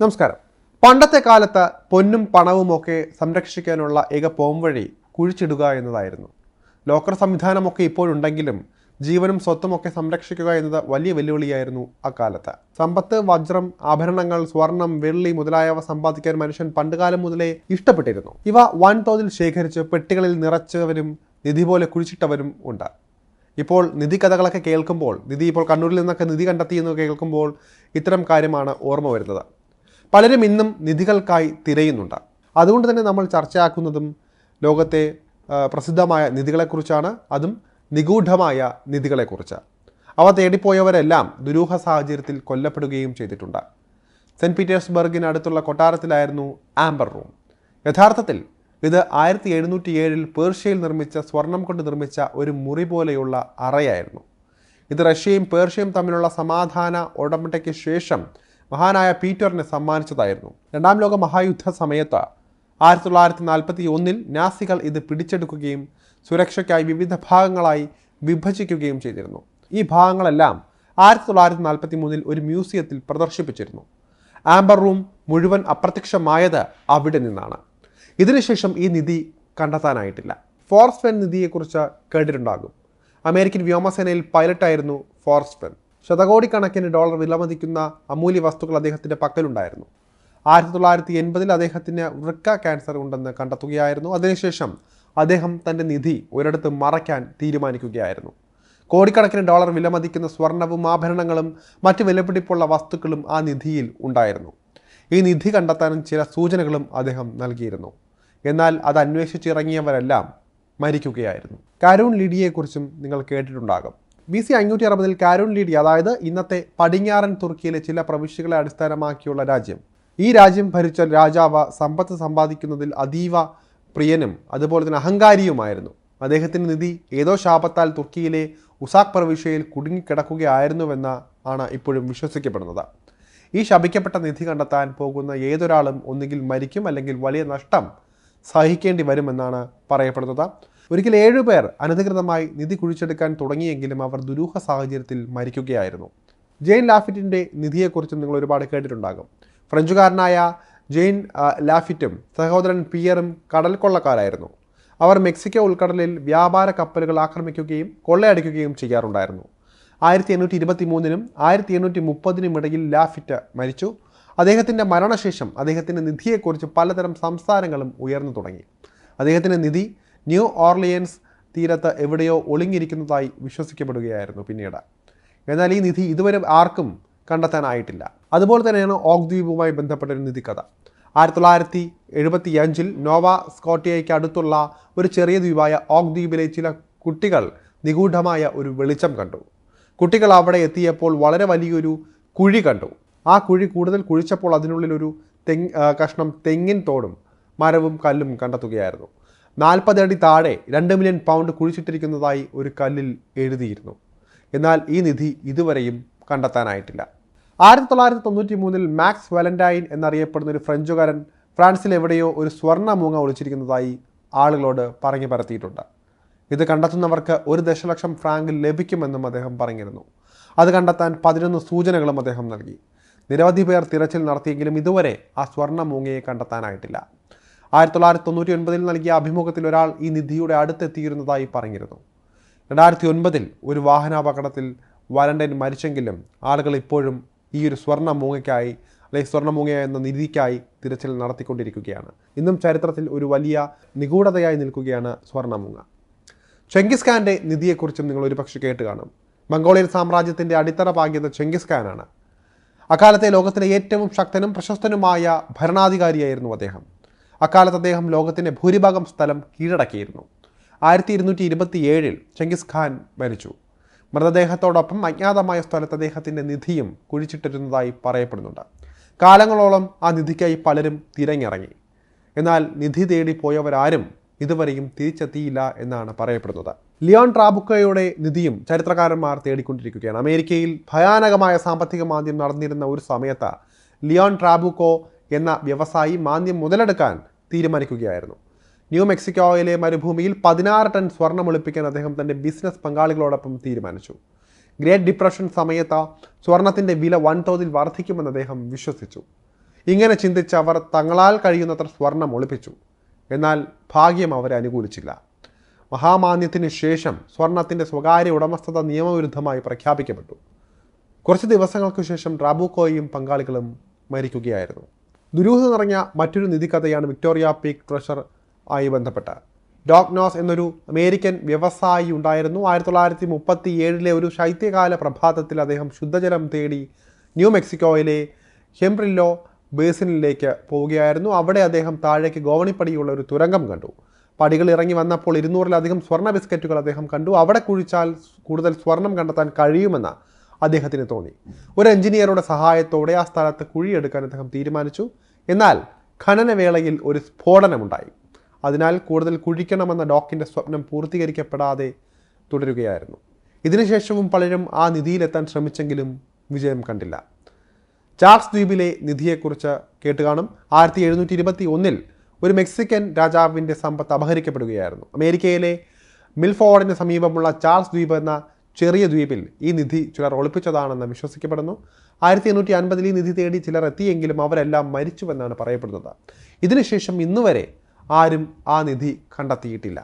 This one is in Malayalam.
നമസ്കാരം. പണ്ടത്തെ കാലത്ത് പൊന്നും പണവും ഒക്കെ സംരക്ഷിക്കാനുള്ള ഏക പോംവഴി കുഴിച്ചിടുക എന്നതായിരുന്നു. ലോക്കർ സംവിധാനമൊക്കെ ഇപ്പോഴുണ്ടെങ്കിലും ജീവനും സ്വത്തും ഒക്കെ സംരക്ഷിക്കുക എന്നത് വലിയ വെല്ലുവിളിയായിരുന്നു അക്കാലത്ത്. സമ്പത്ത് വജ്രം ആഭരണങ്ങൾ സ്വർണം വെള്ളി മുതലായവ സമ്പാദിക്കാൻ മനുഷ്യൻ പണ്ടുകാലം മുതലേ ഇഷ്ടപ്പെട്ടിരുന്നു. ഇവ വൻതോതിൽ ശേഖരിച്ച് പെട്ടികളിൽ നിറച്ചവരും നിധി പോലെ കുഴിച്ചിട്ടവരും ഉണ്ട്. ഇപ്പോൾ നിധി കഥകളൊക്കെ കേൾക്കുമ്പോൾ നിധി ഇപ്പോൾ കണ്ണൂരിൽ നിന്നൊക്കെ നിധി കണ്ടെത്തി എന്ന് കേൾക്കുമ്പോൾ ഇത്തരം കാര്യമാണ് ഓർമ്മ വരുന്നത്. പലരും ഇന്നും നിധികൾക്കായി തിരയുന്നുണ്ട്. അതുകൊണ്ട് തന്നെ നമ്മൾ ചർച്ചയാക്കുന്നതും ലോകത്തെ പ്രസിദ്ധമായ നിധികളെക്കുറിച്ചാണ്. അതും നിഗൂഢമായ നിധികളെക്കുറിച്ച്. അവ തേടിപ്പോയവരെല്ലാം ദുരൂഹ സാഹചര്യത്തിൽ കൊല്ലപ്പെടുകയും ചെയ്തിട്ടുണ്ട്. സെന്റ് പീറ്റേഴ്സ്ബർഗിനടുത്തുള്ള കൊട്ടാരത്തിലായിരുന്നു ആംബർ റൂം. യഥാർത്ഥത്തിൽ ഇത് ആയിരത്തി എഴുന്നൂറ്റി ഏഴിൽ പേർഷ്യയിൽ നിർമ്മിച്ച സ്വർണം കൊണ്ട് നിർമ്മിച്ച ഒരു മുറി പോലെയുള്ള അറയായിരുന്നു. ഇത് റഷ്യയും പേർഷ്യയും തമ്മിലുള്ള സമാധാന ഉടമ്പടിക്ക് ശേഷം മഹാനായ പീറ്ററിനെ സമ്മാനിച്ചതായിരുന്നു. രണ്ടാം ലോക മഹായുദ്ധ സമയത്ത് ആയിരത്തി തൊള്ളായിരത്തി നാൽപ്പത്തി ഒന്നിൽ നാസികൾ ഇത് പിടിച്ചെടുക്കുകയും സുരക്ഷയ്ക്കായി വിവിധ ഭാഗങ്ങളായി വിഭജിക്കുകയും ചെയ്തിരുന്നു. ഈ ഭാഗങ്ങളെല്ലാം ആയിരത്തി തൊള്ളായിരത്തി നാൽപ്പത്തി മൂന്നിൽ ഒരു മ്യൂസിയത്തിൽ പ്രദർശിപ്പിച്ചിരുന്നു. ആംബർ റൂം മുഴുവൻ അപ്രത്യക്ഷമായത് അവിടെ നിന്നാണ്. ഇതിനുശേഷം ഈ നിധി കണ്ടെത്താനായിട്ടില്ല. പെൻ നിധിയെക്കുറിച്ച് കേട്ടിട്ടുണ്ടാകും. അമേരിക്കൻ വ്യോമസേനയിൽ പൈലറ്റായിരുന്നു ഫോറസ്റ്റ് ഫെൻ ശതകോടിക്കണക്കിന് ഡോളർ വിലമതിക്കുന്ന അമൂല്യ വസ്തുക്കൾ അദ്ദേഹത്തിന്റെ പക്കലുണ്ടായിരുന്നു. ആയിരത്തി തൊള്ളായിരത്തി എൺപതിൽ അദ്ദേഹത്തിന് വൃക്ക ക്യാൻസർ ഉണ്ടെന്ന് കണ്ടെത്തുകയായിരുന്നു. അതിനുശേഷം അദ്ദേഹം തന്റെ നിധി ഒരിടത്ത് മറയ്ക്കാൻ തീരുമാനിക്കുകയായിരുന്നു. കോടിക്കണക്കിന് ഡോളർ വിലമതിക്കുന്ന സ്വർണവും ആഭരണങ്ങളും മറ്റ് വിലപിടിപ്പുള്ള വസ്തുക്കളും ആ നിധിയിൽ ഉണ്ടായിരുന്നു. ഈ നിധി കണ്ടെത്താനും ചില സൂചനകളും അദ്ദേഹം നൽകിയിരുന്നു. എന്നാൽ അത് അന്വേഷിച്ചിറങ്ങിയവരെല്ലാം മരിക്കുകയായിരുന്നു. കാരൂൺ ലിഡിയെക്കുറിച്ചും നിങ്ങൾ കേട്ടിട്ടുണ്ടാകും. ബി സി അഞ്ഞൂറ്റി അറുപതിൽ കാരൂൺ ലീഡി അതായത് ഇന്നത്തെ പടിഞ്ഞാറൻ തുർക്കിയിലെ ചില പ്രവിശ്യകളെ അടിസ്ഥാനമാക്കിയുള്ള രാജ്യം. ഈ രാജ്യം ഭരിച്ച രാജാവ് സമ്പത്ത് സമ്പാദിക്കുന്നതിൽ അതീവ പ്രിയനും അതുപോലെ തന്നെ അഹങ്കാരിയുമായിരുന്നു. അദ്ദേഹത്തിന്റെ നിധി ഏതോ ശാപത്താൽ തുർക്കിയിലെ ഉസാഖ് പ്രവിശ്യയിൽ കുടുങ്ങിക്കിടക്കുകയായിരുന്നുവെന്ന ആണ് ഇപ്പോഴും വിശ്വസിക്കപ്പെടുന്നത്. ഈ ശപിക്കപ്പെട്ട നിധി കണ്ടെത്താൻ പോകുന്ന ഏതൊരാളും ഒന്നുകിൽ മരിക്കും അല്ലെങ്കിൽ വലിയ നഷ്ടം സഹിക്കേണ്ടി വരുമെന്നാണ് പറയപ്പെടുന്നത്. ഒരിക്കൽ ഏഴുപേർ അനധികൃതമായി നിധി കുഴിച്ചെടുക്കാൻ തുടങ്ങിയെങ്കിലും അവർ ദുരൂഹ സാഹചര്യത്തിൽ മരിക്കുകയായിരുന്നു. ജെയിൻ ലാഫിറ്റിന്റെ നിധിയെക്കുറിച്ചും നിങ്ങൾ ഒരുപാട് കേട്ടിട്ടുണ്ടാകും. ഫ്രഞ്ചുകാരനായ ജെയിൻ ലാഫിറ്റും സഹോദരൻ പിയറും കടൽ കൊള്ളക്കാരായിരുന്നു അവർ മെക്സിക്കോ ഉൾക്കടലിൽ വ്യാപാര കപ്പലുകൾ ആക്രമിക്കുകയും കൊള്ളയടിക്കുകയും ചെയ്യാറുണ്ടായിരുന്നു. ആയിരത്തി എണ്ണൂറ്റി ഇരുപത്തി മൂന്നിനും ആയിരത്തി എണ്ണൂറ്റി മുപ്പതിനും ഇടയിൽ ലാഫിറ്റ് മരിച്ചു. അദ്ദേഹത്തിന്റെ മരണശേഷം അദ്ദേഹത്തിന്റെ നിധിയെക്കുറിച്ച് പലതരം സംസാരങ്ങളും ഉയർന്നു തുടങ്ങി. അദ്ദേഹത്തിന്റെ നിധി ന്യൂ ഓർലിയൻസ് തീരത്ത് എവിടെയോ ഒളിഞ്ഞിരിക്കുന്നതായി വിശ്വസിക്കപ്പെടുകയായിരുന്നു പിന്നീട്. എന്നാൽ ഈ നിധി ഇതുവരെ ആർക്കും കണ്ടെത്താനായിട്ടില്ല. അതുപോലെ തന്നെയാണ് ഓക് ദ്വീപുമായി ബന്ധപ്പെട്ട ഒരു നിധി കഥ ആയിരത്തി തൊള്ളായിരത്തി എഴുപത്തി അഞ്ചിൽ നോവ സ്കോട്ടിയയ്ക്ക് അടുത്തുള്ള ഒരു ചെറിയ ദ്വീപായ ഓക് ദ്വീപിലെ ചില കുട്ടികൾ നിഗൂഢമായ ഒരു വെളിച്ചം കണ്ടു. കുട്ടികൾ അവിടെ എത്തിയപ്പോൾ വളരെ വലിയൊരു കുഴി കണ്ടു. ആ കുഴി കൂടുതൽ കുഴിച്ചപ്പോൾ അതിനുള്ളിൽ ഒരു തെങ് കഷ്ണം തെങ്ങിൻ തോടും മരവും കല്ലും കണ്ടെത്തുകയായിരുന്നു. നാൽപ്പത് അടി താഴെ രണ്ട് മില്യൺ പൗണ്ട് കുഴിച്ചിട്ടിരിക്കുന്നതായി ഒരു കല്ലിൽ എഴുതിയിരുന്നു. എന്നാൽ ഈ നിധി ഇതുവരെയും കണ്ടെത്താനായിട്ടില്ല. ആയിരത്തി തൊള്ളായിരത്തി തൊണ്ണൂറ്റി മൂന്നിൽ മാക്സ് വാലന്റൈൻ എന്നറിയപ്പെടുന്ന ഒരു ഫ്രഞ്ചുകാരൻ ഫ്രാൻസിൽ എവിടെയോ ഒരു സ്വർണ മൂങ്ങ ഒളിച്ചിരിക്കുന്നതായി ആളുകളോട് പറഞ്ഞു പരത്തിയിട്ടുണ്ട്. ഇത് കണ്ടെത്തുന്നവർക്ക് ഒരു ദശലക്ഷം ഫ്രാങ്ക് ലഭിക്കുമെന്നും അദ്ദേഹം പറഞ്ഞിരുന്നു. അത് കണ്ടെത്താൻ പതിനൊന്ന് സൂചനകളും അദ്ദേഹം നൽകി. നിരവധി പേർ തിരച്ചിൽ നടത്തിയെങ്കിലും ഇതുവരെ ആ സ്വർണ മൂങ്ങയെ കണ്ടെത്താനായിട്ടില്ല. ആയിരത്തി തൊള്ളായിരത്തി തൊണ്ണൂറ്റി ഒൻപതിൽ നൽകിയ അഭിമുഖത്തിൽ ഒരാൾ ഈ നിധിയുടെ അടുത്തെത്തിയിരുന്നതായി പറഞ്ഞിരുന്നു. രണ്ടായിരത്തി ഒൻപതിൽ ഒരു വാഹനാപകടത്തിൽ വാലന്റൈൻ മരിച്ചെങ്കിലും ആളുകൾ ഇപ്പോഴും ഈ ഒരു സ്വർണ മൂങ്ങയ്ക്കായി അല്ലെങ്കിൽ സ്വർണ മൂങ്ങ എന്ന നിധിക്കായി തിരച്ചിൽ നടത്തിക്കൊണ്ടിരിക്കുകയാണ്. ഇന്നും ചരിത്രത്തിൽ ഒരു വലിയ നിഗൂഢതയായി നിൽക്കുകയാണ് സ്വർണ മൂങ്ങ ചെങ്കിസ് ഖാന്റെ നിധിയെക്കുറിച്ചും നിങ്ങൾ ഒരുപക്ഷെ കേട്ട് കാണും. മംഗോളിയൻ സാമ്രാജ്യത്തിന്റെ അടിത്തറ പാകിയത് ചെങ്കിസ് ഖാനാണ് അക്കാലത്തെ ലോകത്തിലെ ഏറ്റവും ശക്തനും പ്രശസ്തനുമായ ഭരണാധികാരിയായിരുന്നു അദ്ദേഹം. അക്കാലത്ത് അദ്ദേഹം ലോകത്തിന്റെ ഭൂരിഭാഗം സ്ഥലം കീഴടക്കിയിരുന്നു. ആയിരത്തി ഇരുന്നൂറ്റി ഇരുപത്തി ഏഴിൽ ചെങ്കിസ് ഖാൻ മരിച്ചു. മൃതദേഹത്തോടൊപ്പം അജ്ഞാതമായ സ്ഥലത്ത് അദ്ദേഹത്തിന്റെ നിധിയും കുഴിച്ചിട്ടിരുന്നതായി പറയപ്പെടുന്നുണ്ട്. കാലങ്ങളോളം ആ നിധിക്കായി പലരും തിരഞ്ഞിറങ്ങി. എന്നാൽ നിധി തേടി പോയവരാരും ഇതുവരെയും തിരിച്ചെത്തിയില്ല എന്നാണ് പറയപ്പെടുന്നത്. ലിയോൺ ട്രാബുക്കയുടെ നിധിയും ചരിത്രകാരന്മാർ തേടിക്കൊണ്ടിരിക്കുകയാണ്. അമേരിക്കയിൽ ഭയാനകമായ സാമ്പത്തിക മാന്ദ്യം നടന്നിരുന്ന ഒരു സമയത്ത് ലിയോൺ ട്രാബുക്കോ എന്ന വ്യവസായി മാന്ദ്യം മുതലെടുക്കാൻ തീരുമാനിക്കുകയായിരുന്നു. ന്യൂ മെക്സിക്കോയിലെ മരുഭൂമിയിൽ പതിനാറ് ടൺ സ്വർണം ഒളിപ്പിക്കാൻ അദ്ദേഹം തന്റെ ബിസിനസ് പങ്കാളികളോടൊപ്പം തീരുമാനിച്ചു. ഗ്രേറ്റ് ഡിപ്രഷൻ സമയത്ത് സ്വർണത്തിന്റെ വില വൻതോതിൽ വർദ്ധിക്കുമെന്ന് അദ്ദേഹം വിശ്വസിച്ചു. ഇങ്ങനെ ചിന്തിച്ച് അവർ തങ്ങളാൽ കഴിയുന്നത്ര സ്വർണം ഒളിപ്പിച്ചു. എന്നാൽ ഭാഗ്യം അവരെ അനുകൂലിച്ചില്ല. മഹാമാന്യത്തിന് ശേഷം സ്വർണത്തിന്റെ സ്വകാര്യ ഉടമസ്ഥത നിയമവിരുദ്ധമായി പ്രഖ്യാപിക്കപ്പെട്ടു. കുറച്ച് ദിവസങ്ങൾക്ക് ശേഷം റാബുക്കോയും പങ്കാളികളും മരിക്കുകയായിരുന്നു. ദുരൂഹത നിറഞ്ഞ മറ്റൊരു നിധിക്കഥയാണ് വിക്ടോറിയ പീക്ക് ട്രഷർ ആയി ബന്ധപ്പെട്ട. ഡോഗ്നോസ് എന്നൊരു അമേരിക്കൻ വ്യവസായി ഉണ്ടായിരുന്നു. ആയിരത്തി തൊള്ളായിരത്തി മുപ്പത്തി ഏഴിലെ ഒരു ശൈത്യകാല പ്രഭാതത്തിൽ അദ്ദേഹം ശുദ്ധജലം തേടി ന്യൂ മെക്സിക്കോയിലെ ഹെംബ്രില്ലോ ബേസിനിലേക്ക് പോവുകയായിരുന്നു. അവിടെ അദ്ദേഹം താഴേക്ക് ഗോവണിപ്പടിയുള്ള ഒരു തുരങ്കം കണ്ടു. പടികൾ ഇറങ്ങി വന്നപ്പോൾ ഇരുന്നൂറിലധികം സ്വർണ ബിസ്ക്കറ്റുകൾ അദ്ദേഹം കണ്ടു. അവിടെ കുഴിച്ചാൽ കൂടുതൽ സ്വർണം കണ്ടെത്താൻ കഴിയുമെന്ന് അദ്ദേഹത്തിന് തോന്നി. ഒരു എഞ്ചിനീയറുടെ സഹായത്തോടെ ആ സ്ഥലത്ത് കുഴിയെടുക്കാൻ അദ്ദേഹം തീരുമാനിച്ചു. എന്നാൽ ഖനനവേളയിൽ ഒരു സ്ഫോടനമുണ്ടായി. അതിനാൽ കൂടുതൽ കുഴിക്കണമെന്ന ഡോക്കിന്റെ സ്വപ്നം പൂർത്തീകരിക്കപ്പെടാതെ തുടരുകയായിരുന്നു. ഇതിനുശേഷവും പലരും ആ നിധിയിലെത്താൻ ശ്രമിച്ചെങ്കിലും വിജയം കണ്ടില്ല. ചാർസ് ദ്വീപിലെ നിധിയെക്കുറിച്ച് കേട്ടുകാണും ആയിരത്തി എഴുന്നൂറ്റി ഇരുപത്തി ഒന്നിൽ ഒരു മെക്സിക്കൻ രാജാവിന്റെ സമ്പത്ത് അപഹരിക്കപ്പെടുകയായിരുന്നു. അമേരിക്കയിലെ മിൽഫോർഡിന് സമീപമുള്ള ചാൾസ് ദ്വീപ് എന്ന ചെറിയ ദ്വീപിൽ ഈ നിധി ചിലർ ഒളിപ്പിച്ചതാണെന്ന് വിശ്വസിക്കപ്പെടുന്നു. ആയിരത്തി എണ്ണൂറ്റി അൻപതിൽ ഈ നിധി തേടി ചിലർ എത്തിയെങ്കിലും അവരെല്ലാം മരിച്ചുവെന്നാണ് പറയപ്പെടുന്നത്. ഇതിനുശേഷം ഇന്നുവരെ ആരും ആ നിധി കണ്ടെത്തിയിട്ടില്ല.